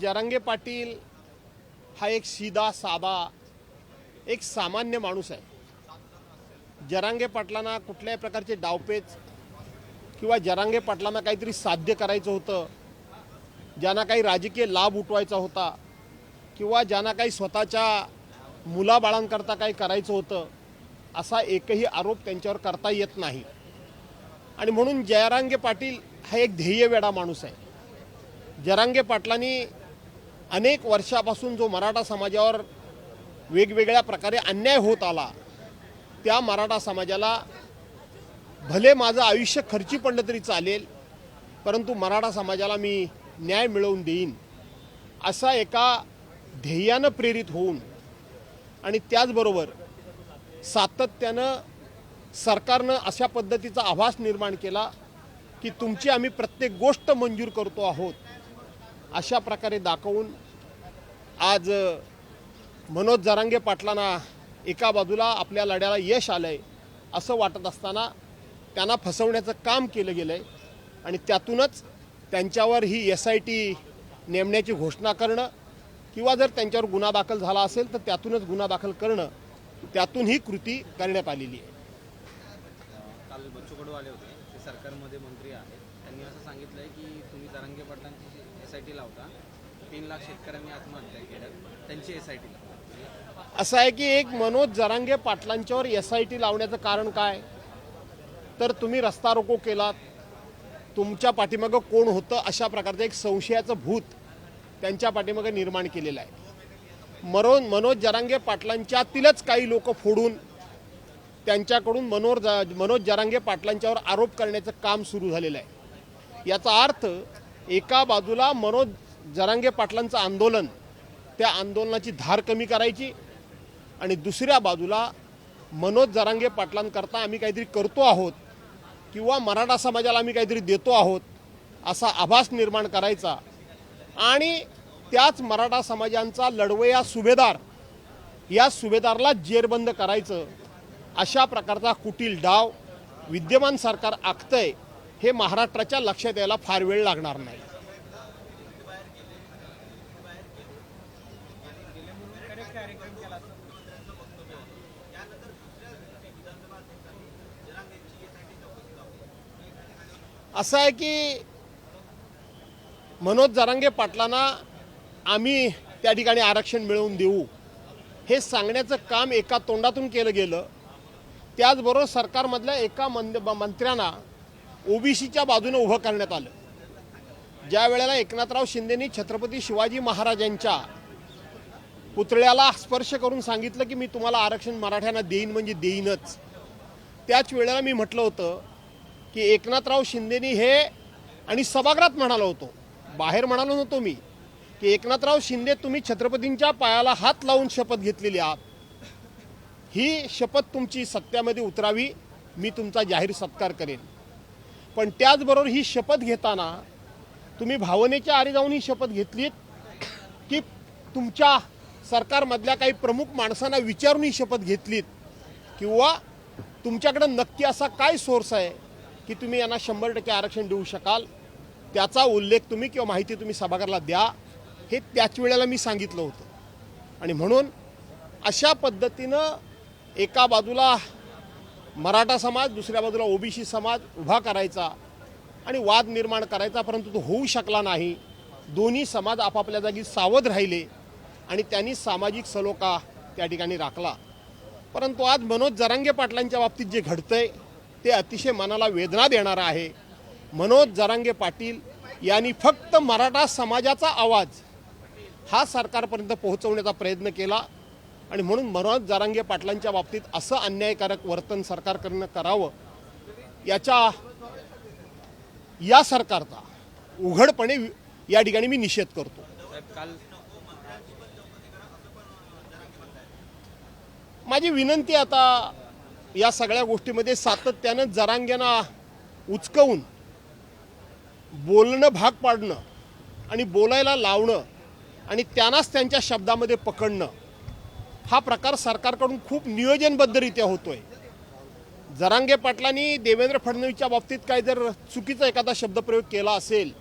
जरांगे पाटील हा एक सीधा साधा एक सामान्य माणूस आहे. जरांगे पाटलांना कुठल्याही प्रकारचे डावपेच किंवा जरांगे पाटलांना काहीतरी साध्य करायचं होतं ज्यांना काही राजकीय लाभ उठवायचा होता किंवा ज्यांना काही स्वतःच्या मुलाबाळांकरता काही करायचं होतं असा एकही आरोप त्यांच्यावर करता येत नाही. आणि म्हणून जयरांगे पाटील हा एक ध्येयवेडा माणूस आहे. जरांगे पाटलांनी अनेक वर्षापासून जो मराठा समाजावर वेगवेगळ्या प्रकारे अन्याय होत आला त्या मराठा समाजाला भले माझं आयुष्य खर्ची पडलं तरी चालेल परंतु मराठा समाजाला मी न्याय मिळवून देईन असा एका ध्येयानं प्रेरित होऊन आणि त्याचबरोबर सातत्यानं सरकारनं अशा पद्धतीचा आभास निर्माण केला की तुमची आम्ही प्रत्येक गोष्ट मंजूर करतो आहोत. अशा प्रकारे दाखवून आज मनोज जरांगे पाटलांना एका बाजूला आपल्या लढ्याला यश आलं आहे असं वाटत असताना त्यांना फसवण्याचं काम केलं गेलं आहे आणि त्यातूनच त्यांच्यावर ही एस आय टी नेमण्याची घोषणा करणं किंवा जर त्यांच्यावर गुन्हा दाखल झाला असेल तर त्यातूनच गुन्हा दाखल करणं त्यातून ही कृती करण्यात आलेली आहे. काल बच्चू कडू आले होते ते सरकारमध्ये मंत्री आहेत. त्यांनी असं सांगितलंय की तुम्ही जरांगे पाटलांची एस आय टी लावता तीन लाख शेतकऱ्यांनी आत्महत्या केल्या. त्यांची एस आय टी असं आहे की एक मनोज जरांगे पाटलांच्यावर एस आय टी लावण्याचं कारण काय? तर तुम्ही रस्ता रोको केलात. तुमच्या पाठीमागं कोण होतं अशा प्रकारचं एक संशयाचं भूत त्यांच्या पाठीमागं निर्माण केलेलं आहे. मरो मनोज जरांगे पाटलांच्यातीलच काही लोक फोडून त्यांच्याकडून मनोर मनोज जरांगे पाटलांच्यावर आरोप करण्याचं काम सुरू झालेलं आहे. याचा अर्थ एका बाजूला मनोज जरांगे पाटलांचं आंदोलन त्या आंदोलनाची धार कमी करायची आणि दुसऱ्या बाजूला मनोज जरांगे पाटलांकरता आम्ही काहीतरी करतो आहोत किंवा मराठा समाजाला आम्ही काहीतरी देतो आहोत असा आभास निर्माण करायचा. आणि त्याच मराठा समाजांचा लढवया सुभेदार या सुभेदारला जेरबंद करायचं अशा प्रकारचा कुटील डाव विद्यमान सरकार आखतंय. हे महाराष्ट्राच्या लक्षात यायला फार वेळ लागणार नाही. असं आहे की मनोज जरांगे पाटलांना आम्ही त्या ठिकाणी आरक्षण मिळवून देऊ. हे सांगण्याचं काम एका तोंडातून केलं गेलं. त्याचबरोबर सरकारमधल्या एका मंद मंत्र्यांना ओबीसीच्या बाजूने उभं करण्यात आलं. ज्या वेळेला एकनाथराव शिंदेनी छत्रपती शिवाजी महाराजांच्या पुतळ्याला स्पर्श करून सांगितलं की मी तुम्हाला आरक्षण मराठ्यांना देईन म्हणजे देईनच त्याच वेळेला मी म्हटलं होतं की एकनाथराव शिंदेनी हे आणि सभागृहात म्हणालो होतो बाहेर म्हणालो नव्हतो मी की एकनाथराव शिंदे तुम्ही छत्रपतींच्या पायाला हात लावून शपथ घेतलेली आहात. ही शपथ तुमची सत्यामध्ये उतरावी मी तुमचा जाहीर सत्कार करेन. पण त्याचबरोबर ही शपथ घेताना तुम्ही भावनेच्या आरी जाऊन ही शपथ घेतलीत की तुमच्या सरकारमधल्या काही प्रमुख माणसांना विचारून ही शपथ घेतलीत किंवा तुमच्याकडं नक्की असा काय सोर्स आहे की तुम्ही यांना शंभर टक्के आरक्षण देऊ शकाल? त्याचा उल्लेख तुम्ही किंवा माहिती तुम्ही सभागृहाला द्या. हे त्याच वेळेला मी सांगितलं होतं. आणि म्हणून अशा पद्धतीनं एका बाजूला मराठा समाज दुसऱ्या बाजूला ओबीसी समाज उभा करायचा आणि वाद निर्माण करायचा परंतु तो होऊ शकला नाही. दोन्ही समाज आपापल्या जागी सावध राहिले आणि त्यांनी सामाजिक सलोखा त्या ठिकाणी राखला. परंतु आज मनोज जरांगे पाटलांच्या बाबतीत जे घडतंय ते अतिशय मनाला वेदना देणारं आहे. मनोज जरांगे पाटील यांनी फक्त मराठा समाजाचा आवाज हा सरकारपर्यंत पोहोचवण्याचा प्रयत्न केला. आणि म्हणून मनोज जारांगे पाटलांच्या बाबतीत असं अन्यायकारक वर्तन सरकारकडनं करावं याच्या या सरकारचा उघडपणे या ठिकाणी मी निषेध करतो. माझी विनंती आता या सगळ्या गोष्टीमध्ये सातत्यानं जरांग्यांना उचकवून बोलणं भाग पाडणं आणि बोलायला लावणं आणि त्यांनाच त्यांच्या शब्दामध्ये पकडणं हा प्रकार सरकारकडून खूप नियोजनबद्धरित्या होतोय. जरांगे पाटलांनी देवेंद्र फडणवीसच्या बाबतीत काय जर चुकीचा एखादा शब्दप्रयोग केला असेल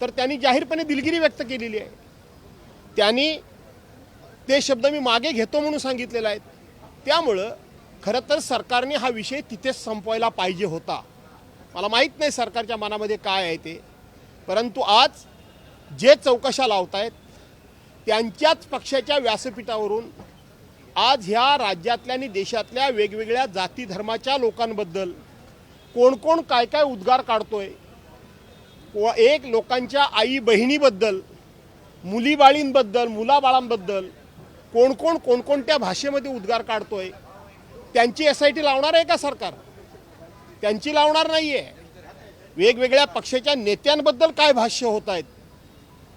तर त्यांनी जाहीरपणे दिलगिरी व्यक्त केलेली आहे. त्यांनी ते शब्द मी मागे घेतो म्हणून सांगितलेले आहेत त्यामुळं खरं तर सरकारने हा विषय तिथेच संपवायला पाहिजे होता. मला माहीत नाही सरकारच्या मनामध्ये काय आहे ते. परंतु आज जे चौकशा लावतायत त्यांच्याच पक्षाच्या व्यासपीठावरून आज ह्या राज्यातल्या आणि देशातल्या वेगवेगळ्या जाती धर्माच्या लोकांबद्दल कोण कोण काय काय उद्गार काढतोय व एक लोकांच्या आई बहिणीबद्दल मुलीबाळींबद्दल मुलाबाळांबद्दल कोण कोण कोणकोणत्या भाषेमध्ये उद्गार काढतोय त्यांची एस आय टी लावणार आहे का सरकार? त्यांची लावणार नाही आहे वेगवेगळ्या पक्षाच्या नेत्यांबद्दल काय भाष्य होत आहेत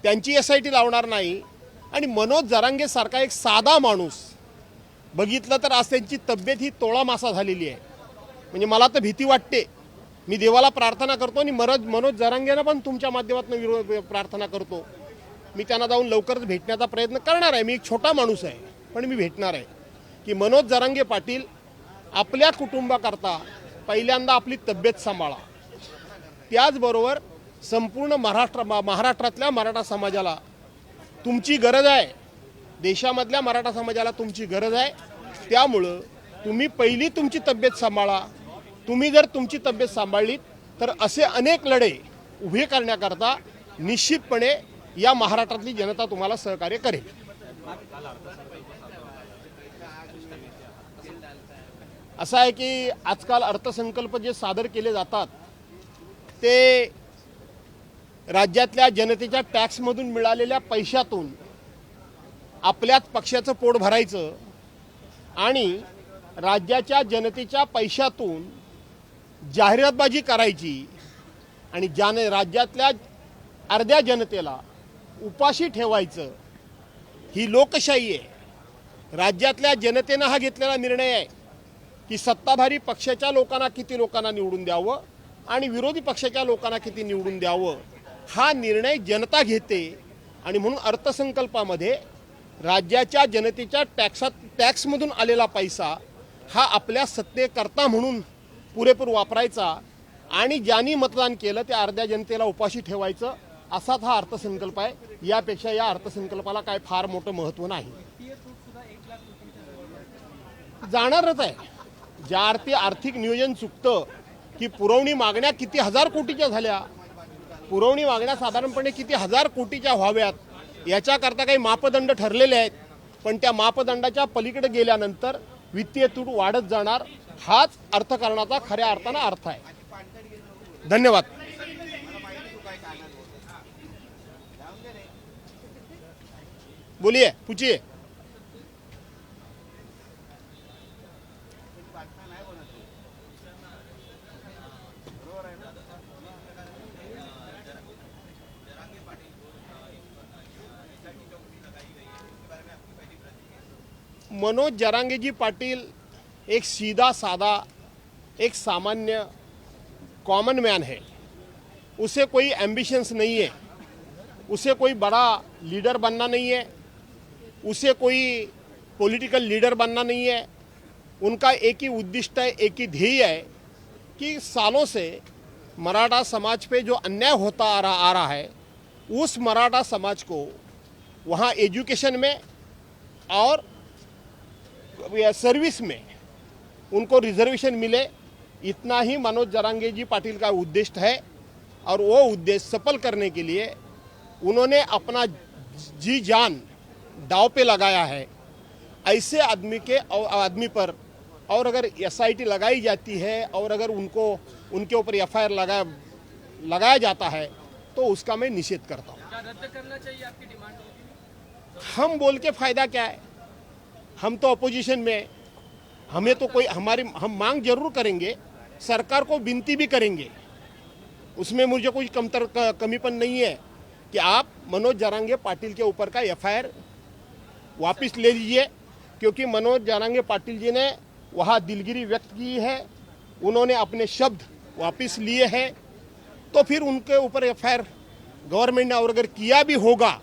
त्यांची एस आय टी लावणार नाही. आणि मनोज जरांगेसारखा एक साधा माणूस. बघितलं तर आज त्यांची तब्येत ही तोळा मासा झालेली आहे. म्हणजे मला तर भीती वाटते. मी देवाला प्रार्थना करतो आणि मनोज मनोज जरांगेनं पण तुमच्या माध्यमातून विरोध प्रार्थना करतो. मी त्यांना जाऊन लवकरच भेटण्याचा प्रयत्न करणार आहे. मी एक छोटा माणूस आहे पण मी भेटणार आहे. की मनोज जरांगे पाटील आपल्या कुटुंबाकरता पहिल्यांदा आपली तब्येत सांभाळा. त्याचबरोबर संपूर्ण महाराष्ट्र महाराष्ट्रातल्या मराठा समाजाला तुमची गरज आहे. देशामधल्या मराठा समाजाला तुमची गरज आहे. त्यामुळं तुम्ही पहिली तुमची तब्येत सांभाळा. तुम्ही जर तुमची तब्येत सांभाळलीत तर असे अनेक लढे उभे करण्याकरता निश्चितपणे या महाराष्ट्रातली जनता तुम्हाला सहकार्य करेल. असं आहे की आजकाल अर्थसंकल्प जे सादर केले जातात ते राज्यातल्या जनतेच्या टॅक्समधून मिळालेल्या पैशातून आपल्याच पक्षाचं पोट भरायचं आणि राज्याच्या जनतेच्या पैशातून जाहिरातबाजी करायची आणि ज्याने राज्यातल्या अर्ध्या जनतेला उपाशी ठेवायचं ही लोकशाही आहे. राज्यातल्या जनतेनं हा घेतलेला निर्णय आहे की सत्ताधारी पक्षाच्या लोकांना किती लोकांना निवडून द्यावं आणि विरोधी पक्षाच्या लोकांना किती निवडून द्यावं. हा निर्णय जनता घेते आणि म्हणून अर्थसंकल्पामध्ये राज्याच्या जनतेच्या टॅक्सात टॅक्समधून आलेला पैसा हा आपल्या सत्तेकरता म्हणून पुरेपूर वापरायचा आणि ज्यांनी मतदान केलं त्या अर्ध्या जनतेला उपाशी ठेवायचं असाच हा अर्थसंकल्प आहे. यापेक्षा या अर्थसंकल्पाला काय फार मोठं महत्त्व नाही. जाणारच आहे. ज्या अर्थी आर्थिक नियोजन चुकतं की पुरवणी मागण्या किती हजार कोटीच्या झाल्या पुरवणी मागण्या साधारणपणे किती हजार कोटीच्या व्हाव्यात याच्याकरता काही मापदंड ठरलेले आहेत. पण त्या मापदंडाच्या पलीकडे गेल्यानंतर वित्तीय तूट वाढत जाणार हाच अर्थकारणाचा खऱ्या अर्थानं अर्थ आहे. धन्यवाद. बोलिये पूछिए मनोज जरांगेजी पाटिल एक सीधा सादा एक सामान्य कॉमन मैन है। उसे कोई एम्बिशंस नहीं है। उसे कोई बड़ा लीडर बनना नहीं है। उसे कोई पॉलिटिकल लीडर बनना नहीं है। उनका एक ही उद्दिष्ट है, एक ही ध्येय है कि सालों से मराठा समाज पे जो अन्याय होता आ रहा आ रहा है, उस मराठा समाज को वहाँ एजुकेशन में और सर्विस में उनको रिजर्वेशन मिले इतना ही मनोज जरांगे जी पाटिल का उद्देश्य है और वो उद्देश्य सफल करने के लिए उन्होंने अपना जी जान दाव पे लगाया है। ऐसे आदमी के आदमी पर और अगर एसआईटी लगाई जाती है और अगर उनको उनके ऊपर एफआईआर लगा लगाया लगाया जाता है तो उसका मैं निषेध करता हूँ। हम बोल के फ़ायदा क्या है? हम तो अपोजिशन में। हमें तो कोई, हमारी, हम मांग ज़रूर करेंगे, सरकार को विनती भी करेंगे। उसमें मुझे कोई कमतर कमीपन नहीं है कि आप मनोज जारांगे पाटिल के ऊपर का एफआईआर वापस ले लीजिए, क्योंकि मनोज जारांगे पाटिल जी ने वहाँ दिलगिरी व्यक्त की है। उन्होंने अपने शब्द वापस लिए हैं। तो फिर उनके ऊपर एफआईआर गवर्नमेंट ने और अगर किया भी होगा,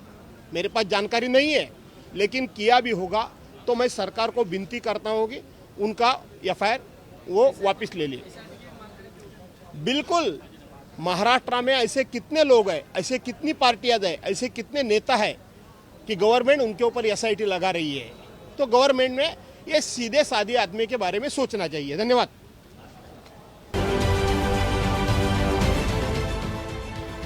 मेरे पास जानकारी नहीं है, लेकिन किया भी होगा तो मैं सरकार को विनती करता हूँ कि उनका एफआईआर वो वापस ले लिए। बिल्कुल, महाराष्ट्र में ऐसे कितने लोग हैं, ऐसे कितनी पार्टियाँ हैं, ऐसे कितने नेता हैं कि गवर्नमेंट उनके ऊपर एसआईटी लगा रही है। तो गवर्नमेंट में ये सीधे साधे आदमी के बारे में सोचना चाहिए। धन्यवाद।